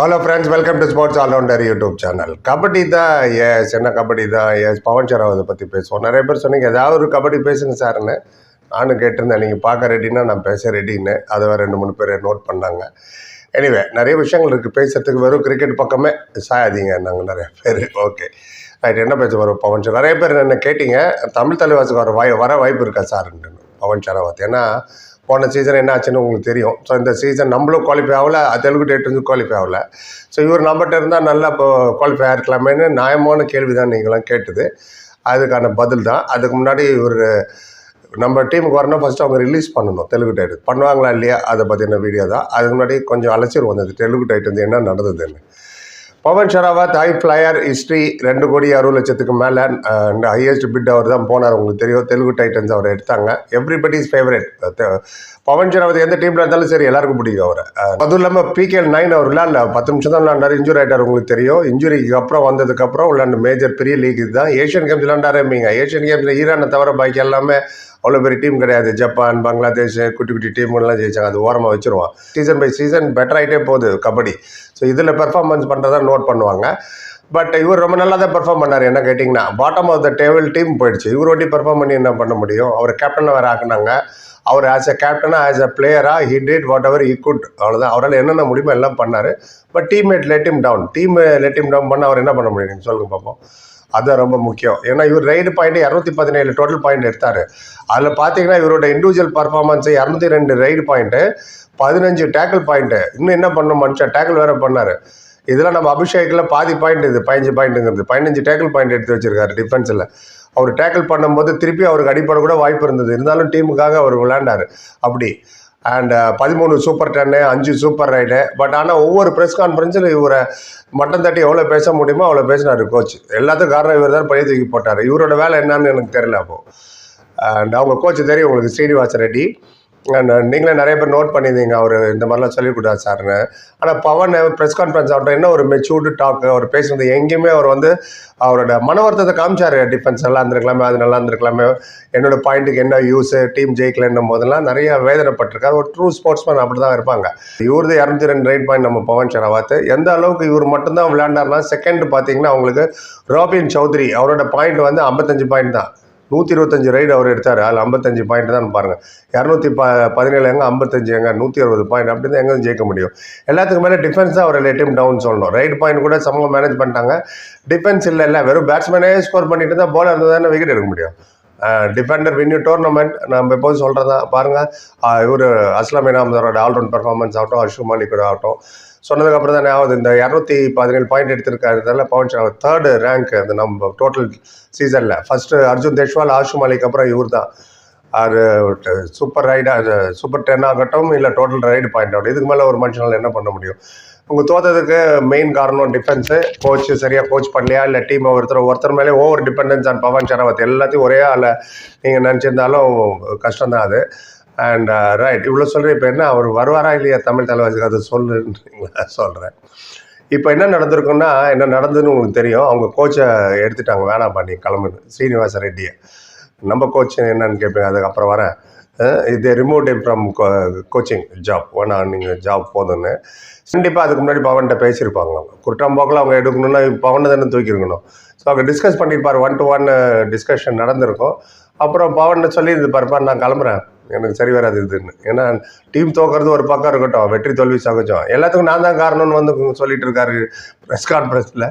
Hello friends welcome to sports allrounder YouTube channel kabaddi தான் S என்ன கபடி தான் S Pawan சராவதை பற்றி பேசுவோம். நிறைய பேர் சொன்னீங்க ஏதாவது ஒரு கபடி பேசுங்க சார்னு நானும் கேட்டிருந்தேன் நீங்கள் பார்க்க ரெடின்னா நான் பேச ரெடின்னு அதை வேறு ரெண்டு மூணு பேர் நோட் பண்ணாங்க. எனிவே நிறைய விஷயங்கள் இருக்குது பேசுகிறதுக்கு வெறும் கிரிக்கெட் பக்கமே சாயாதீங்க நாங்கள் நிறைய பேர். ஓகே ரைட் என்ன பேச வரும் பவன் சார் நிறைய பேர் என்ன கேட்டீங்க தமிழ் தலைவாசுக்கு வர வாய் வர வாய்ப்பு இருக்கா சார்ன்னு பவன் சரவாத் ஏன்னா போன சீசன் என்ன ஆச்சுன்னு உங்களுக்கு தெரியும். ஸோ இந்த சீசன் நம்மளும் குவாலிஃபை ஆகல தெலுங்கு டேட் வந்து குவாலிஃபை ஆகல. ஸோ இவர் நம்மகிட்ட இருந்தால் நல்லா இப்போ குவாலிஃபை ஆயிருக்கலாமேன்னு நியாயமான கேள்வி தான் நீங்களாம் கேட்டது. அதுக்கான பதில் தான் அதுக்கு முன்னாடி இவர் நம்ம டீமுக்கு வரணும் ஃபஸ்ட்டு அவங்க ரிலீஸ் பண்ணணும் தெலுங்கு டைட்டு பண்ணுவாங்களா இல்லையா? அதை பற்றின வீடியோ தான். அதுக்கு முன்னாடி கொஞ்சம் அலசிடுவோம் அந்த தெலுங்கு டைட் வந்து என்ன நடந்ததுன்னு. Pawan Sehrawat high flyer history ரெண்டு கோடி அறுபது லட்சத்துக்கு மேலே அண்ட் ஹையஸ்ட் பிட் அவர் தான் போனார். உங்களுக்கு தெரியும் தெலுங்கு டைட்டன்ஸ் அவர் எடுத்தாங்க. எவ்ரிபடி இஸ் பவன் ஷராவத் எந்த டீமில் இருந்தாலும் சரி எல்லாருக்கும் பிடிக்கும் அவர். அதுவும் இல்லாமல் பிகேஎல் நைன் அவர் விளையாடல பத்து நிமிஷம் தான் விளாண்டார் இன்ஜுரி ஆகிட்டார் உங்களுக்கு தெரியும். இன்ஜுரிக்கு அப்புறம் வந்ததுக்கப்புறம் விளாண்ட மேஜர் பெரிய லீக் இதுதான். ஏஷியன் கேம்ஸ் விளையாண்டாரம்பிங்க ஏஷியன் கேம்ஸில் ஈரானை தவிர பாக்கி எல்லாமே அவ்வளோ பெரிய டீம் கிடையாது. ஜப்பான் பங்களாதேஷ் குட்டி குட்டி டீம்லாம் ஜெயிச்சாங்க. அது ஓரமாக வச்சுருவான். சீசன் பை சீசன் பெட்டர் ஆகிட்டே போகுது கபடி. ஸோ இதில் பெர்ஃபார்மன்ஸ் பண்ணுறதா நோட் பண்ணுவாங்க. பட் இவர் ரொம்ப நல்லா தான் பெர்ஃபார்ம் பண்ணார். என்ன கேட்டிங்கன்னா bottom of the table team போயிடுச்சு. இவர் ஒட்டி பெர்ஃபார்ம் பண்ணி என்ன பண்ண முடியும்? அவர் கேப்டனை வேறு ஆக்குனாங்க. அவர் ஆஸ் அ கேப்டனாக ஆஸ் அ பிளேயராக he did whatever he could அவ்வளோதான் அவரால் என்னென்ன முடியுமோ எல்லாம் பண்ணார். But teammate let him down team let him down பண்ண அவர் என்ன பண்ண முடியும்? நீங்கள் சொல்லுங்க பார்ப்போம் அதுதான் ரொம்ப முக்கியம். ஏன்னா இவர் ரைடு பாயிண்ட் இரநூத்தி பதினேழு டோட்டல் பாயிண்ட் எடுத்தார். அதில் பார்த்தீங்கன்னா இவரோட இண்டிவிஜுவல் பர்ஃபார்மன்ஸு இரநூத்தி ரெண்டு ரைடு பாயிண்ட்டு பதினஞ்சு டேக்கிள் பாயிண்ட்டு இன்னும் என்ன பண்ணும் மனுஷன்? டேக்கிள் வேறு பண்ணார். இதெல்லாம் நம்ம அபிஷேக்கில் பாதி பாயிண்ட் இது பதினஞ்சு பாயிண்ட்டுங்கிறது பதினஞ்சு டேக்கிள் பாயிண்ட் எடுத்து வச்சிருக்காரு டிஃபென்ஸில் அவர் டேக்கிள் பண்ணும்போது திருப்பி அவருக்கு அடிப்படை கூட வாய்ப்பு இருந்தது. இருந்தாலும் டீமுக்காக அவர் விளையாண்டார். அப்படி. அண்ட் பதிமூணு சூப்பர் டென்னு அஞ்சு சூப்பர் ரைடு பட் ஆனால் ஒவ்வொரு ப்ரெஸ் கான்ஃபரன்ஸில் இவரை மட்டன் தட்டி எவ்வளோ பேச முடியுமோ அவ்வளோ பேசினார் கோச் எல்லாத்துக்கும் காரணம் இவர் தான் பழைய தூக்கி போட்டார். இவரோட வேலை என்னன்னு எனக்கு தெரியல அப்போது அண்ட் அவங்க கோச் தெரியும் உங்களுக்கு ஸ்ரீனிவாச ரெட்டி. நீங்களே நிறைய பேர் நோட் பண்ணியிருந்தீங்க. அவர் இந்த மாதிரிலாம் சொல்லிக் கொடுத்தாரு சார்னு ஆனால் பவன் ப்ரெஸ் கான்ஃபரன்ஸ் அவர்கிட்ட என்ன ஒரு மெச்சூர்டு டாக் அவர் பேசுனது எங்கேயுமே அவர் வந்து அவரோட மனவர்த்தத்தை காமிச்சார். டிஃபென்ஸ் நல்லா இருந்திருக்கலாமே அது நல்லா இருந்திருக்கலாமே. என்னோட பாயிண்ட்டுக்கு என்ன யூஸு டீம் ஜெயிக்கலன்னும் போதெல்லாம் நிறைய வேதனைப்பட்டிருக்காரு. ஒரு ட்ரூ ஸ்போர்ட்ஸ்மேன் அப்படி தான் இருப்பாங்க. இவரது இரநூத்தி ரெண்டு ரைட் பாயிண்ட் நம்ம பவன் ஷராவத் எந்த அளவுக்கு இவர் மட்டும்தான் விளையாண்டார்னா செகண்ட் பார்த்தீங்கன்னா அவங்களுக்கு ராபின் சௌத்ரி அவரோட பாயிண்ட் வந்து ஐம்பத்தஞ்சு பாயிண்ட் தான். நூற்றி இருபத்தஞ்சு ரைடு அவர் எடுத்தார். அதில் ஐம்பத்தஞ்சு பாயிண்ட் தான் பாருங்கள் இரநூத்தி ப பதினேழு எங்கே ஐம்பத்தஞ்சு எங்கே நூற்றி அறுபது பாயிண்ட் அப்படி தான் எங்கே ஜெயிக்க முடியும். எல்லாத்துக்கு மேலே டிஃபென்ஸ் தான் அவர் லெட்டிம் டவுன் சொல்லணும். ரைட் பாயிண்ட் கூட சமங்க மேனேஜ் பண்ணிட்டாங்க. டிஃபென்ஸ் இல்லை இல்லை. வெறும் பேட்ஸ்மேனே ஸ்கோர் பண்ணிட்டு தான் போலர் இருந்தால் தானே விக்கெட் எடுக்க முடியும். டிஃபெண்டர் வின் டோர்னமெண்ட் நம்ம எப்போதும் சொல்கிறதா பாருங்கள் இவர் அஸ்லாம் இனாமதரோட ஆல்ரவுண்ட் பர்ஃபார்மன்ஸ் ஆகட்டும் அஷு மாலிக்கோட ஆகட்டும். சொன்னதுக்கப்புறம் தான் ஆகுது. இந்த இரநூத்தி பதினேழு பாயிண்ட் எடுத்திருக்காருனால பவன் ஷா தேர்டு ரேங்க் அந்த நம்ம டோட்டல் சீசனில் ஃபஸ்ட்டு அர்ஜுன் தேஷ்வால் ஆஷு மாலிக் அப்புறம் இவர் தான் அது சூப்பர் ரைடு அது சூப்பர் டென் ஆகட்டும் இல்லை டோட்டல் ரைடு பாயிண்ட் ஆகட்டும். இதுக்கு மேலே ஒரு மனுஷனால் என்ன பண்ண முடியும்? உங்கள் தோத்ததுக்கு மெயின் காரணம் டிஃபென்ஸு கோச் சரியாக கோச் பண்ணலையா? இல்லை டீம் ஒருத்தர் ஒருத்தர் மேலே over dependence on Pawan Sehrawat. எல்லாத்தையும் ஒரே ஆளை நீங்கள் நினச்சிருந்தாலும் கஷ்டம் தான் அது. அண்ட் ரைட் uh, இவ்வளோ சொல்கிறேன் இப்போ என்ன? அவர் வருவாரா இல்லையா? தமிழ் தலைவாசி. அது சொல்லுன்றீங்களா? சொல்கிறேன் இப்போ என்ன நடந்திருக்குன்னா என்ன நடந்ததுன்னு உங்களுக்கு தெரியும். அவங்க கோச்சை எடுத்துட்டாங்க வேணாம் பண்ணி கிளம்புன்னு. ஸ்ரீனிவாச ரெட்டியை. நம்ம கோச் என்னன்னு கேட்பீங்க அதுக்கப்புறம் வரேன். இது ரிமோட் ஃப்ரம் கோச்சிங் ஜாப் வேணா நீங்கள் ஜாப் போதுன்னு கண்டிப்பாக அதுக்கு முன்னாடி பவன்கிட்ட பேசியிருப்பாங்க அவங்க. குற்றாம்போக்கில் அவங்க எடுக்கணும்னா பவனை தானே தூக்கியிருக்கணும். ஸோ அவங்க டிஸ்கஸ் பண்ணியிருப்பார். ஒன் டு ஒன் டிஸ்கஷன் நடந்திருக்கும். அப்புறம் பவன் சொல்லி இது நான் கிளம்புறேன். எனக்கு சரி வராது இதுன்னு. ஏன்னா டீம் தோக்கிறது ஒரு பக்கம் இருக்கட்டும் வெற்றி தோல்வி சகஜம் எல்லாத்துக்கும் நான் தான் காரணம்னு வந்து சொல்லிட்டு இருக்காரு ப்ரெஸ் கான்ஃபரன்ஸில்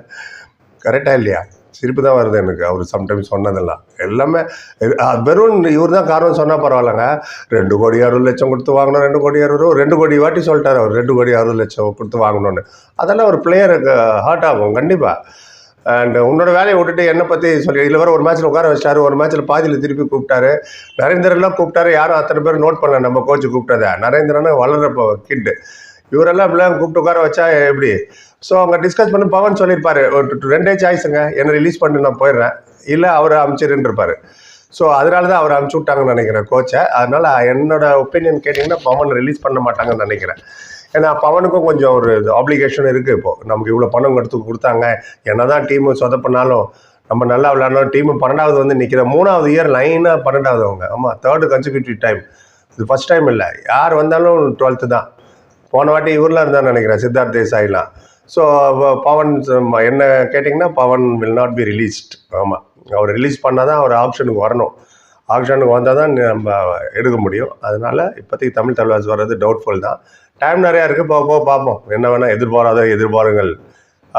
கரெக்டாக இல்லையா? சிரிப்பு தான் வருது எனக்கு. அவர் சம்டைம்ஸ் சொன்னதெல்லாம். எல்லாமே வெறும் இவர் தான் காரணம் சொன்னால் பரவாயில்லைங்க. ரெண்டு கோடி அறுபது லட்சம் கொடுத்து வாங்கணும் ரெண்டு கோடி அறுபது ரெண்டு கோடி வாட்டி சொல்லிட்டார் அவர். ரெண்டு கோடி அறுபது லட்சம் கொடுத்து வாங்கணும்னு. அதெல்லாம் ஒரு பிளேயருக்கு ஹர்ட் ஆகும் கண்டிப்பாக அண்ட் உன்னோட வேலையை விட்டுட்டு என்னை பற்றி சொல்லி இதில் வர ஒரு மேட்ச்சில் உட்கார வச்சிட்டாரு ஒரு மேட்ச்சில் பாதியில் திருப்பி கூப்பிட்டாரு. நரேந்திரன்லாம் கூப்பிட்டாரு யாரும் அத்தனை பேர் நோட் பண்ணல நம்ம கோச்சு கூப்பிட்டதை. நரேந்திரன் வளர்றப்போ கிட்டு இவரெல்லாம் இப்படிலாம் கூப்பிட்டு உட்கார வச்சா எப்படி? ஸோ அவங்க டிஸ்கஸ் பண்ணி பவன் சொல்லியிருப்பாரு ஒரு ரெண்டே சாய்ஸுங்க என்னை ரிலீஸ் பண்ணி நான் போயிடுறேன். இல்லை அவரை அனுப்பிச்சிருன்னு ஸோ அதனால தான் அவர் அனுப்பிச்சி விட்டாங்கன்னு நினைக்கிறேன் கோச்சை அதனால் என்னோட ஒப்பீனியன் கேட்டிங்கன்னா பவன் ரிலீஸ் பண்ண மாட்டாங்கன்னு நினைக்கிறேன். ஏன்னா பவனுக்கும் கொஞ்சம் ஒரு ஆப்ளிகேஷன் இருக்குது இப்போது நமக்கு இவ்வளோ பணம் எடுத்து கொடுத்தாங்க. என்னதான் டீமு சொதப்பினாலும் நம்ம நல்லா விளாடணும் டீமு பன்னெண்டாவது வந்து நிற்கிற மூணாவது இயர் லைனாக பன்னெண்டாவது அவங்க. ஆமாம் தேர்டு கன்சிக்யூட்டிவ் டைம் இது ஃபஸ்ட் டைம் இல்லை. யார் வந்தாலும் டுவெல்த்து தான். போன வாட்டி இவரெலாம் இருந்தான்னு நினைக்கிறேன் சித்தார்த் தேசாயிலாம். ஸோ பவன் என்ன கேட்டிங்கன்னா Pawan will not be released ஆமாம் அவர் ரிலீஸ் பண்ணால் தான் அவர் ஆப்ஷனுக்கு வரணும். ஆப்ஷனுக்கு வந்தால் தான் நம்ம எடுக்க முடியும். அதனால் இப்போதைக்கு தமிழ் தலைவாஸ் வர்றது டவுட்ஃபுல் தான். டைம் நிறையா இருக்குது போக போக பார்ப்போம். என்ன வேணால் எதிர்பாராத எதிர்பாருங்கள்.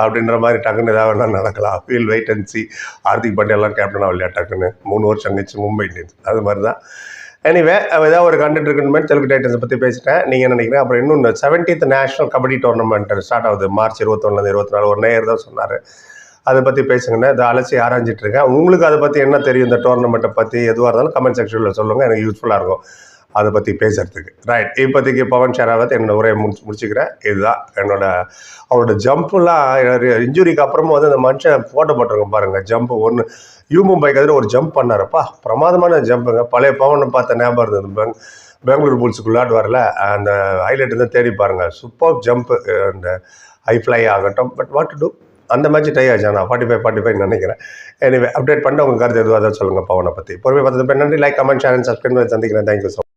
அப்படின்ற மாதிரி டக்குன்னு ஏதாவது வேணால் நடக்கலாம். Feel wait and see Hardik பாண்டியெல்லாம் கேப்டனாக இல்லையா டக்குன்னு? மூணு வருஷம் கழிச்சு மும்பை இந்தியன்ஸ். அது மாதிரி தான். எனிவே ஏதாவது ஒரு கண்டென்ட் இருக்குன்னு தெலுங்கு டைட்டன்ஸை பற்றி பேசிட்டேன். நீங்கள் என்ன நினைக்கிறேன் அப்புறம் இன்னொன்று seventeenth national kabaddi tournament start ஆகுது. மார்ச் இருபத்தொன்னு இருபத்தி நாலு ஒரு நேயர் தான் சொன்னார். அதை பற்றி பேசுங்கண்ணே. இதை அலசி ஆராய்ஞ்சிட்டு இருக்கேன். உங்களுக்கு அதை பற்றி என்ன தெரியும்? இந்த டோர்னமெண்ட்டை பற்றி எதுவாக இருந்தாலும் கமெண்ட் செக்ஷனில் சொல்லுங்கள் எனக்கு யூஸ்ஃபுல்லாக இருக்கும். அதை பற்றி பேசுறதுக்கு. ரைட் இப்போதைக்கு பவன் ஷெராவத் என்னோட உரையை முடிச்சு முடிச்சுக்கிறேன் இதுதான் என்னோட அவரோட ஜம்ப்லாம் இன்ஜுரிக்கு அப்புறமா வந்து அந்த மனுஷன் ஃபோட்டோ போட்டிருக்கேன் பாருங்கள் ஜம்ப் ஒன்று யூ மும்பைக்கு எதிர ஒரு ஜம்ப் பண்ணாரப்பா. பிரமாதமான ஜம்ப்புங்க பழைய பவனை பார்த்த ஞாபகம் இருந்தது. பெங் பெங்களூர் புல்ஸுக்குள்ளாட் வரல. அந்த ஹைலைட் தான் தேடி பாருங்கள் சூப்பர் ஜம்ப்பு அந்த ஹை ஃப்ளை ஆகட்டும். பட் வாட் டு டூ அந்த மேட்ச் டை ஆச்சு. நான் ஃபார்ட்டி ஃபைவ் ஃபார்ட்டி ஃபைவ் நினைக்கிறேன். எனிவே அப்டேட் பண்ணிட்டு உங்கள் கருத்து எதுவாக சொல்லுங்கள் பவனை பற்றி பொறுமை பார்த்தது நன்றி. லைக் கமெண்ட் சேனல் சப்ஸ்கிரைப் சந்திக்கிறேன். Thank you so